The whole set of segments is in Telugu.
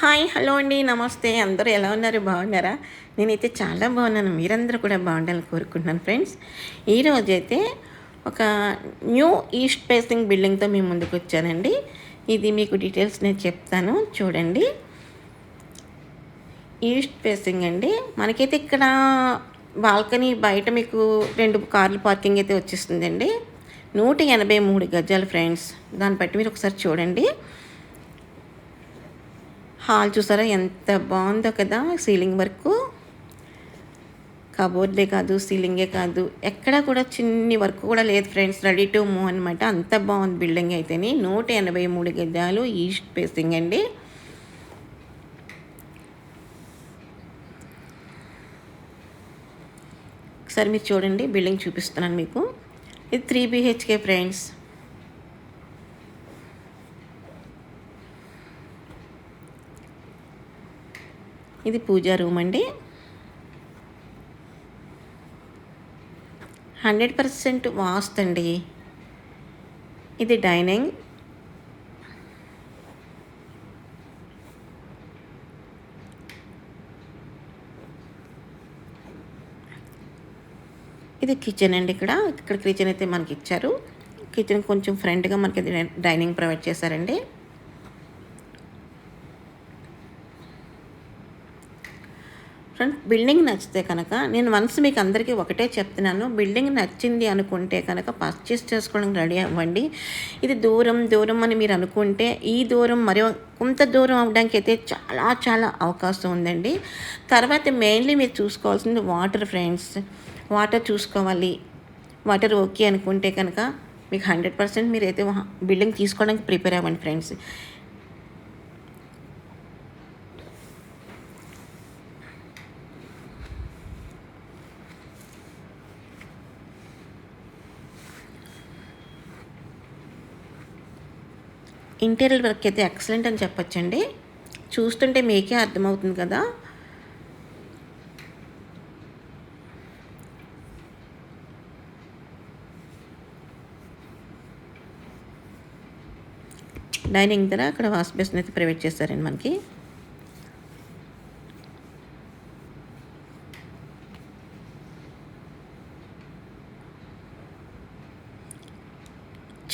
హాయ్ హలో అండి నమస్తే. అందరూ ఎలా ఉన్నారు? బాగున్నారా? నేనైతే చాలా బాగున్నాను. మీరందరూ కూడా బాగుండాలని కోరుకుంటున్నాను ఫ్రెండ్స్. ఈరోజు అయితే ఒక న్యూ ఈస్ట్ ఫేసింగ్ బిల్డింగ్తో మేము ముందుకు వచ్చానండి. ఇది మీకు డీటెయిల్స్ నేను చెప్తాను. చూడండి. ఈస్ట్ ఫేసింగ్ అండి. మనకైతే ఇక్కడ బాల్కనీ బయట మీకు రెండు కార్లు పార్కింగ్ అయితే వచ్చేస్తుందండి. నూట ఎనభై మూడు గజాలు ఫ్రెండ్స్. దాన్ని బట్టి మీరు ఒకసారి చూడండి. హాల్ చూసారా? ఎంత బాగుందో కదా సీలింగ్ వర్క్. కబోర్డ్లే కాదు సీలింగే కాదు. ఎక్కడ కూడా చిన్ని వర్క్ కూడా లేదు ఫ్రెండ్స్. రెడీ టు మూవ్ అనమాట అంత బాగుంది బిల్డింగ్ అయితేనే. నూట ఎనభై మూడు గజాలు ఈస్ట్ ఫేసింగ్ అండి. ఒకసారి మీరు చూడండి. బిల్డింగ్ చూపిస్తున్నాను మీకు. ఇది త్రీ బిహెచ్కే ఫ్రెండ్స్. ఇది పూజా రూమ్ అండి. హండ్రెడ్ పర్సెంట్ వాస్తు అండి. ఇది డైనింగ్. ఇది కిచెన్ అండి ఇక్కడ. ఇక్కడ కిచెన్ అయితే మనకి ఇచ్చారు. కిచెన్ కొంచెం ఫ్రంట్గా మనకి డైనింగ్ ప్రొవైడ్ చేశారండి. ఫ్రెండ్స్ బిల్డింగ్ నచ్చితే కనుక నేను వన్స్ మీకు అందరికీ ఒకటే చెప్తున్నాను బిల్డింగ్ నచ్చింది అనుకుంటే కనుక పర్చేస్ చేసుకోవడానికి రెడీ అవ్వండి. ఇది దూరం దూరం అని మీరు అనుకుంటే ఈ దూరం మరి కొంత దూరం అవడానికి అయితే చాలా చాలా అవకాశం ఉందండి. తర్వాత మెయిన్లీ మీరు చూసుకోవాల్సింది వాటర్ ఫ్రెండ్స్ వాటర్ చూసుకోవాలి. వాటర్ ఓకే అనుకుంటే కనుక మీకు హండ్రెడ్ పర్సెంట్ మీరైతే బిల్డింగ్ తీసుకోవడానికి ప్రిపేర్ అవ్వండి ఫ్రెండ్స్ ఇంటీరియర్ వర్క్ అయితే ఎక్సలెంట్ అని చెప్పొచ్చండి. చూస్తుంటే మీకే అర్థమవుతుంది కదా. డైనింగ్ దగ్గర అక్కడ వాష్ బేసిన్ అయితే ప్రొవైడ్ చేస్తారండి మనకి.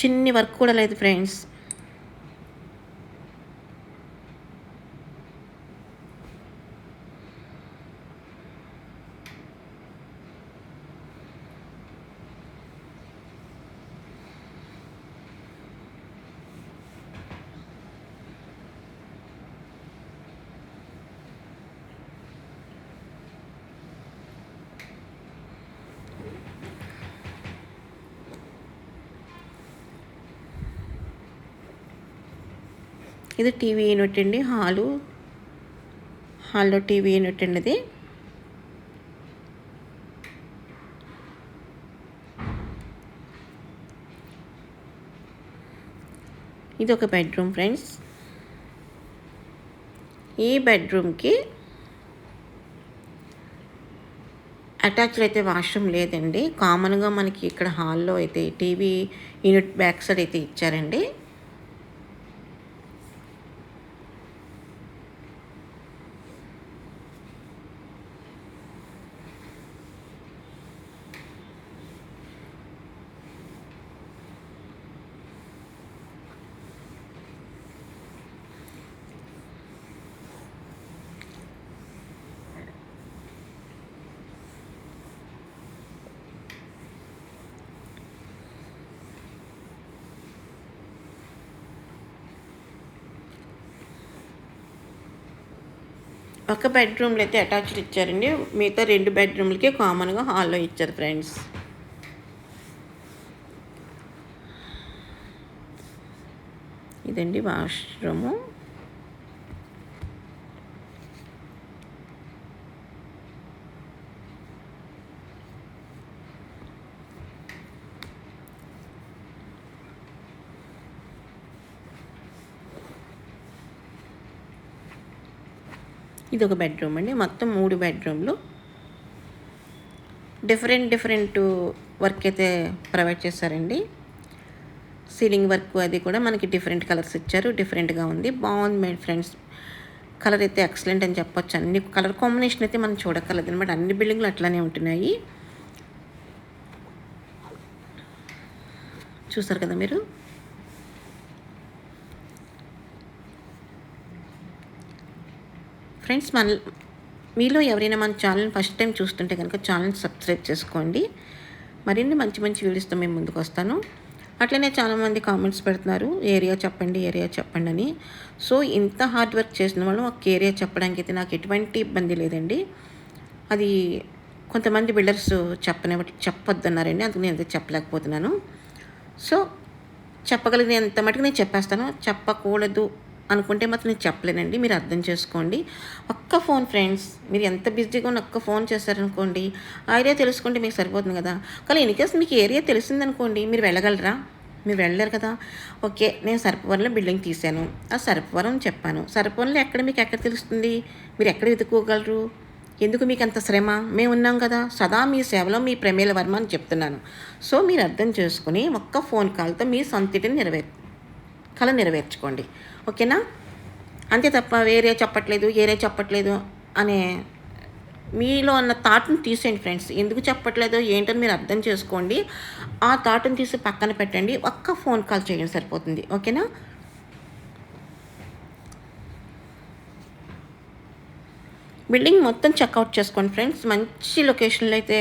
చిన్ని వర్క్ కూడా లేదు ఫ్రెండ్స్. ఇది టీవీ యూనిట్ అండి హాలు. హాల్లో టీవీ యూనిట్ అండి ఇది. ఇది ఒక బెడ్రూమ్ ఫ్రెండ్స్. ఈ బెడ్రూమ్కి అటాచ్డ్ అయితే వాష్రూమ్ లేదండి. కామన్గా మనకి ఇక్కడ హాల్లో అయితే టీవీ యూనిట్ బ్యాక్ సైడ్ అయితే ఇచ్చారండి. పక్క బెడ్రూమ్లు అయితే అటాచ్డ్ ఇచ్చారండి. మిగతా రెండు బెడ్రూమ్లకి కామన్గా హాల్లో ఇచ్చారు ఫ్రెండ్స్ ఇదండి వాష్రూము ఇది ఒక బెడ్రూమ్ అండి. మొత్తం మూడు బెడ్రూమ్లు డిఫరెంట్ డిఫరెంట్ వర్క్ అయితే ప్రొవైడ్ చేశారండి సీలింగ్ వర్క్ అది కూడా మనకి డిఫరెంట్ కలర్స్ ఇచ్చారు. డిఫరెంట్గా ఉంది. బాగుంది మై ఫ్రెండ్స్ కలర్ అయితే ఎక్సలెంట్ అని చెప్పొచ్చు. అన్ని కలర్ కాంబినేషన్ అయితే మనం చూడక్కర్లేదు అనమాట. అన్ని బిల్డింగ్లు అట్లానే ఉంటున్నాయి. చూసారు కదా మీరు? ఫ్రెండ్స్ మన మీలో ఎవరైనా మన ఛానల్ ఫస్ట్ టైం చూస్తుంటే కనుక ఛానల్ సబ్స్క్రైబ్ చేసుకోండి. మరిన్ని మంచి మంచి వీడియోస్తో మేము ముందుకు వస్తాను. అట్లనే చాలామంది కామెంట్స్ పెడుతున్నారు ఏరియా చెప్పండి ఏరియా చెప్పండి అని. సో ఇంత హార్డ్ వర్క్ చేసిన వాళ్ళు ఒక ఏరియా చెప్పడానికి అయితే నాకు ఎటువంటి ఇబ్బంది లేదండి. అది కొంతమంది బిల్డర్స్ చెప్పని చెప్పొద్దన్నారండి అందుకు నేను చెప్పలేకపోతున్నాను. సో చెప్పగలిగినంత మటుకు నేను చెప్పేస్తాను. చెప్పకూడదు అనుకుంటే మాత్రం నేను చెప్పలేనండి మీరు అర్థం చేసుకోండి. ఒక్క ఫోన్ ఫ్రెండ్స్ మీరు ఎంత బిజీగా ఉన్న ఒక్క ఫోన్ చేశారనుకోండి ఆ ఏరియా తెలుసుకుంటే మీకు సరిపోతుంది కదా. కానీ ఇన్కేస్ మీకు ఏరియా తెలిసిందనుకోండి మీరు వెళ్ళగలరా? మీరు వెళ్ళలేరు కదా. ఓకే నేను సర్పవరంలో బిల్డింగ్ తీశాను. ఆ సర్పవరం చెప్పాను. సర్పవరంలో ఎక్కడ మీకు ఎక్కడ తెలుస్తుంది? మీరు ఎక్కడ వెతుక్కోగలరు? ఎందుకు మీకు అంత శ్రమ? మేము ఉన్నాం కదా. సదా మీ సేవలో మీ ప్రమేల వర్మ అని చెప్తున్నాను. సో మీరు అర్థం చేసుకుని ఒక్క ఫోన్ కాల్తో మీ సొంతిటిని నెరవేర్ కళ నెరవేర్చుకోండి. ఓకేనా? అంతే తప్ప వేరే చెప్పట్లేదు వేరే చెప్పట్లేదు అనే మీలో ఉన్న థాట్ని తీసేయండి ఫ్రెండ్స్ ఎందుకు చెప్పట్లేదో ఏంటని మీరు అర్థం చేసుకోండి. ఆ థాట్ని తీసి పక్కన పెట్టండి. ఒక్క ఫోన్ కాల్ చేయండి సరిపోతుంది. ఓకేనా? బిల్డింగ్ మొత్తం చెక్అవుట్ చేసుకోండి ఫ్రెండ్స్ మంచి లొకేషన్లో అయితే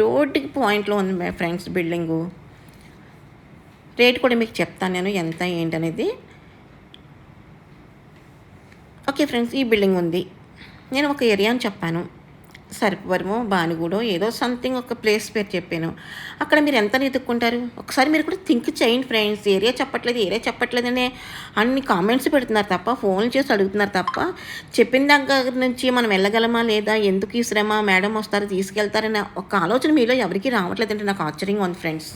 రోడ్డుకి పాయింట్లో ఉంది ఫ్రెండ్స్ బిల్డింగు రేట్ కూడా మీకు చెప్తాను నేను ఎంత ఏంటనేది. ఓకే ఫ్రెండ్స్ ఈ బిల్డింగ్ ఉంది. నేను ఒక ఏరియా అని చెప్పాను. సరిపవరమో బానుగూడో ఏదో సంథింగ్ ఒక ప్లేస్ పేరు చెప్పాను. అక్కడ మీరు ఎంత వెతుక్కుంటారు? ఒకసారి మీరు కూడా థింక్ చేయండి ఫ్రెండ్స్. ఏరియా చెప్పట్లేదు ఏరియా చెప్పట్లేదనే అన్ని కామెంట్స్ పెడుతున్నారు తప్ప ఫోన్ చేసి అడుగుతున్నారు తప్ప చెప్పిన దగ్గర నుంచి మనం వెళ్ళగలమా లేదా ఎందుకు ఈ శ్రమ మేడం వస్తారు తీసుకెళ్తారనే ఒక ఆలోచన మీలో ఎవరికి రావట్లేదంటే నాకు ఆశ్చర్యంగా ఉంది ఫ్రెండ్స్.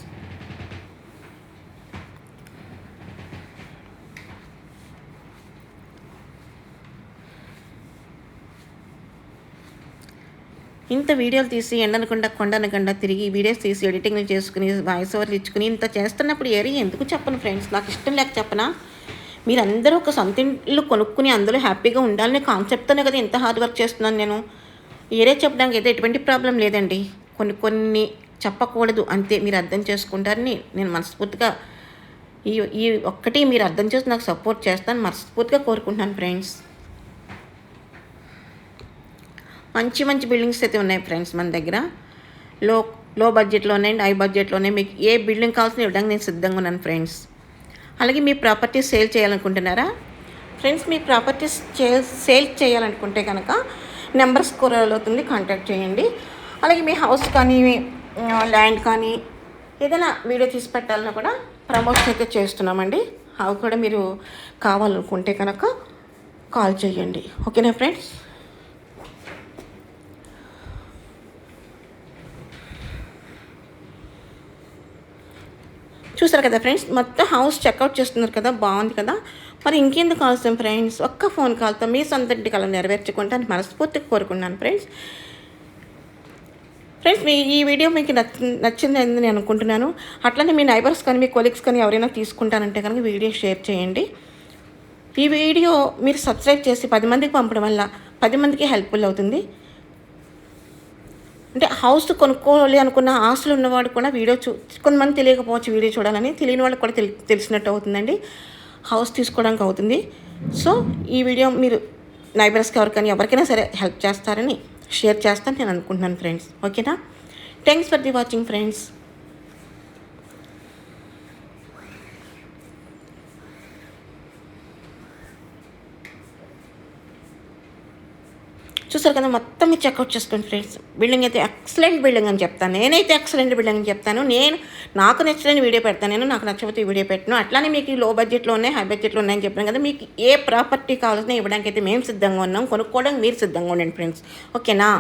ఇంత వీడియోలు తీసి ఎండనకుండా కొండనకుండా తిరిగి వీడియోస్ తీసి ఎడిటింగ్లు చేసుకుని వాయిస్ ఓవర్లు ఇచ్చుకుని ఇంత చేస్తున్నప్పుడు ఏరి ఎందుకు చెప్పను ఫ్రెండ్స్ నాకు ఇష్టం లేక చెప్పనా? మీరందరూ ఒక సొంత ఇంట్లో కొనుక్కుని అందులో హ్యాపీగా ఉండాలనే కాన్సెప్ట్తోనే కదా ఎంత హార్డ్ వర్క్ చేస్తున్నాను నేను. ఏరే చెప్పడానికి అయితే ఎటువంటి ప్రాబ్లం లేదండి. కొన్ని కొన్ని చెప్పకూడదు. అంతే మీరు అర్థం చేసుకుంటారని నేను మనస్ఫూర్తిగా ఈ ఈ ఒక్కటి మీరు అర్థం చేసి నాకు సపోర్ట్ చేస్తాను మనస్ఫూర్తిగా కోరుకుంటున్నాను ఫ్రెండ్స్ మంచి మంచి బిల్డింగ్స్ అయితే ఉన్నాయి ఫ్రెండ్స్ మన దగ్గర. లో లో బడ్జెట్లోనే అండ్ హై బడ్జెట్లోనే మీకు ఏ బిల్డింగ్ కావాల్సిన విధంగా నేను సిద్ధంగా ఉన్నాను ఫ్రెండ్స్. అలాగే మీ ప్రాపర్టీస్ సేల్ చేయాలనుకుంటున్నారా? ఫ్రెండ్స్ మీ ప్రాపర్టీస్ సేల్ చేయాలనుకుంటే కనుక నెంబర్ స్కోర్ అవుతుంది కాంటాక్ట్ చేయండి. అలాగే మీ హౌస్ కానీ ల్యాండ్ కానీ ఏదైనా వీడియో తీసి పెట్టాలన్నా కూడా ప్రమోషన్ అయితే చేస్తున్నామండి. అవి కూడా మీరు కావాలనుకుంటే కనుక కాల్ చేయండి. ఓకేనా ఫ్రెండ్స్? చూసారు కదా ఫ్రెండ్స్ మొత్తం హౌస్ చెక్అవుట్ చేస్తున్నారు కదా బాగుంది కదా? మరి ఇంకెందుకు అవసరం ఫ్రెండ్స్ ఒక్క ఫోన్ కాల్తో మీ సొంత కళ నెరవేర్చుకుంటే అని మనస్ఫూర్తిగా కోరుకున్నాను ఫ్రెండ్స్ ఫ్రెండ్స్ మీ ఈ వీడియో మీకు నచ్చి నచ్చిందని నేను అనుకుంటున్నాను. అట్లనే మీ నైబర్స్ కానీ మీ కొలీగ్స్ కానీ ఎవరైనా తీసుకుంటానంటే కనుక వీడియో షేర్ చేయండి. ఈ వీడియో మీరు సబ్స్క్రైబ్ చేసి పది మందికి పంపడం వల్ల పది మందికి హెల్ప్ఫుల్ అవుతుంది. అంటే హౌస్ కొనుక్కోవాలి అనుకున్న ఆశలు ఉన్నవాడు కూడా వీడియో చూ కొంతమంది తెలియకపోవచ్చు వీడియో చూడాలని తెలియని వాళ్ళకి కూడా తెలి తెలిసినట్టు అవుతుందండి. హౌస్ తీసుకోవడానికి అవుతుంది. సో ఈ వీడియో మీరు నైబర్స్కి ఎవరికైనా ఎవరికైనా సరే హెల్ప్ చేస్తారని షేర్ చేస్తాను నేను అనుకుంటున్నాను ఫ్రెండ్స్. ఓకేనా? Thanks for the watching friends. చూసారు కదా మొత్తం మీరు చెక్అవుట్ చేసుకోండి ఫ్రెండ్స్ బిల్డింగ్ అయితే ఎక్సలెంట్ బిల్డింగ్ అని చెప్తాను. నేనైతే ఎక్సలెంట్ బిల్డింగ్ అని చెప్తాను. నేను నాకు నచ్చిన వీడియో పెడతాను నేను నాకు నచ్చకపోతే వీడియో పెట్టను. అట్లానే మీకు లో బడ్జెట్లో ఉన్నాయి హై బడ్జెట్లో ఉన్నాయని చెప్పాను కదా మీకు ఏ ప్రాపర్టీ కావాల్సిన ఇవ్వడానికి అయితే మేము సిద్ధంగా ఉన్నాం. కొనుక్కోవడానికి మీరు సిద్ధంగా ఉండండి ఫ్రెండ్స్ ఓకేనా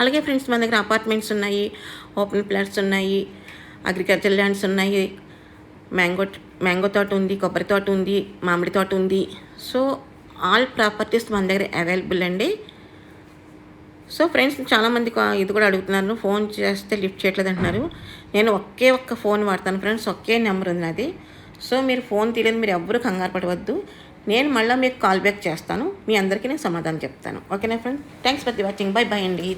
అలాగే ఫ్రెండ్స్ మన దగ్గర అపార్ట్మెంట్స్ ఉన్నాయి ఓపెన్ ప్లాట్స్ ఉన్నాయి అగ్రికల్చర్ ల్యాండ్స్ ఉన్నాయి మ్యాంగో మ్యాంగో తోట ఉంది కొబ్బరి తోట ఉంది మామిడి తోట ఉంది. సో ఆల్ ప్రాపర్టీస్ మన దగ్గర అవైలబుల్ అండి. సో ఫ్రెండ్స్ చాలామంది ఇది కూడా అడుగుతున్నారు ఫోన్ చేస్తే లిఫ్ట్ చేయట్లేదు అంటున్నారు. నేను ఒకే ఒక్క ఫోన్ వాడతాను ఫ్రెండ్స్ ఒకే నెంబర్ ఉంది నాది. సో మీరు ఫోన్ తీయలేదు మీరు ఎవ్వరూ కంగారు పడవద్దు. నేను మళ్ళీ మీకు కాల్ బ్యాక్ చేస్తాను మీ అందరికీ నేను సమాధానం చెప్తాను. ఓకేనా friends? Thanks for the watching. Bye bye అండి.